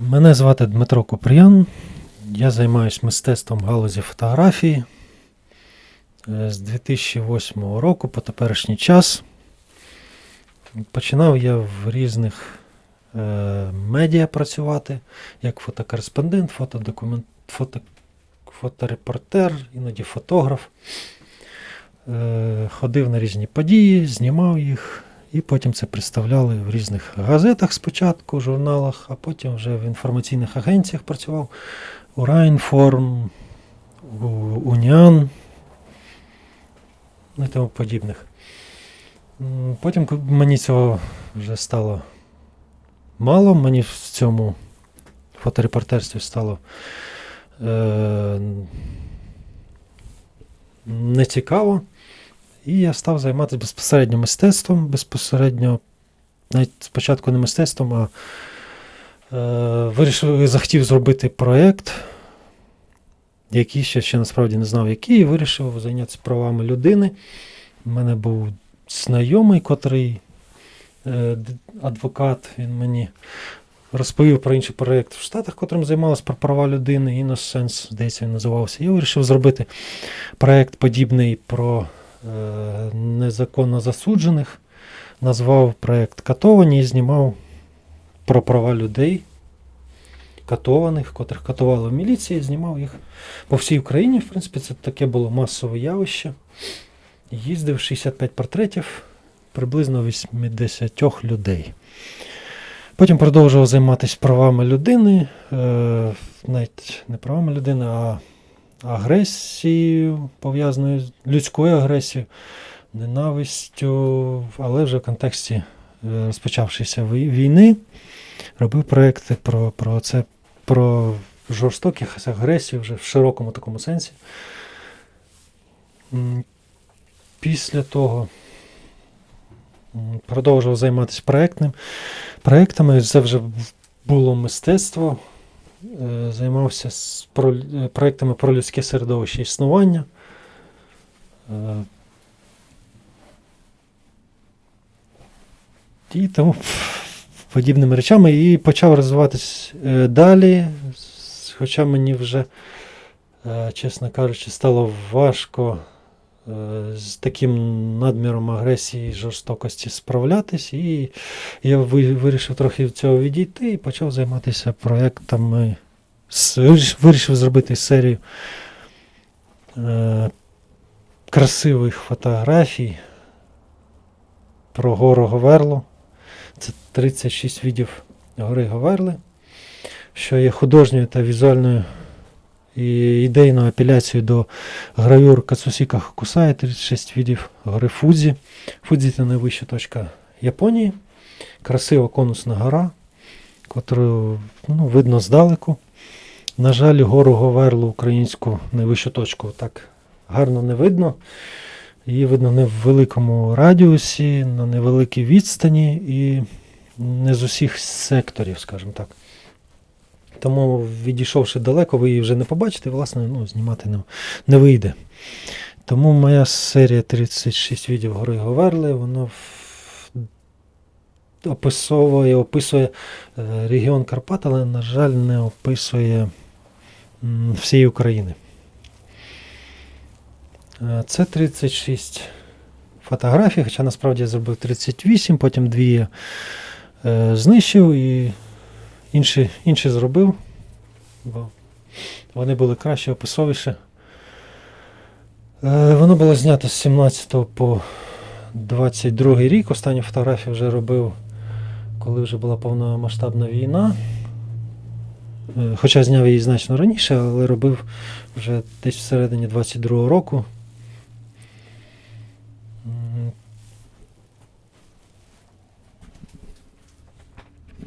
Мене звати Дмитро Куприян. Я займаюся мистецтвом галузі фотографії Е, з 2008 року по теперішній час. Починав я в різних е, медіа працювати, як фотокореспондент, фотодокумент, фото, фоторепортер, іноді фотограф. Е, ходив на різні події, знімав їх, і потім це представляли в різних газетах спочатку, журналах, а потім вже в інформаційних агенціях працював у Райнформ, у Уніан ну і тому подібних. Потім мені цього вже стало мало, мені в цьому фоторепортерстві стало е, нецікаво. І я став займатися безпосередньо мистецтвом, безпосередньо, навіть спочатку не мистецтвом, а е, вирішив, захотів зробити проєкт, який ще, ще насправді не знав, який, і вирішив зайнятися правами людини. У мене був знайомий, котрий е, адвокат, він мені розповів про інший проєкт в Штатах, котрим займалися про права людини, Innocence, здається, він називався. Я вирішив зробити проєкт подібний про незаконно засуджених. Назвав проєкт Катовані і знімав про права людей, катованих, котрих катували в міліції, знімав їх по всій Україні. В принципі, це таке було масове явище. Їздив 65 портретів, приблизно 80 людей. Потім продовжував займатися правами людини, е, навіть не правами людини, а агресією, пов'язаною з людською агресією, ненавистю, але вже в контексті е, розпочавшися війни робив проекти про, про це, про жорстоких агресію вже в широкому такому сенсі. Після того продовжував займатися проектним. проектами. Це вже було мистецтво. Е, Займався з про, е, про людське середовище існування. Е, І тому подібними речами. І почав розвиватись далі. Хоча мені вже, чесно кажучи, стало важко з таким надміром агресії і жорстокості справлятись. І я вирішив трохи від цього відійти і почав займатися проєктами. Вирішив зробити серію е, красивих фотографій про гору Говерлу. Це 36 відів гори Говерли, що є художньою та візуальною і ідейною апеляцією до гравюр Кацусіка Хокусая, 36 відів гори Фудзі. Фудзі це найвища точка Японії. Красива конусна гора, котру ну, видно здалеку. На жаль, гору Говерлу, українську найвищу точку, так гарно не видно. Її видно не в великому радіусі, на невеликій відстані і не з усіх секторів, скажімо так. Тому, відійшовши далеко, ви її вже не побачите, власне, ну, знімати не, не вийде. Тому моя серія 36 відео гори Говерли, воно описовує, описує е, регіон Карпат, але, на жаль, не описує всієї України. Е, Це 36 фотографій, хоча насправді я зробив 38, потім дві е, знищив і інші, інші зробив, бо вони були краще, описовіше. Е, воно було знято з 17 по 22 рік. Останню фотографію вже робив, коли вже була повномасштабна війна. Е, Хоча зняв її значно раніше, але робив вже десь всередині 22 року.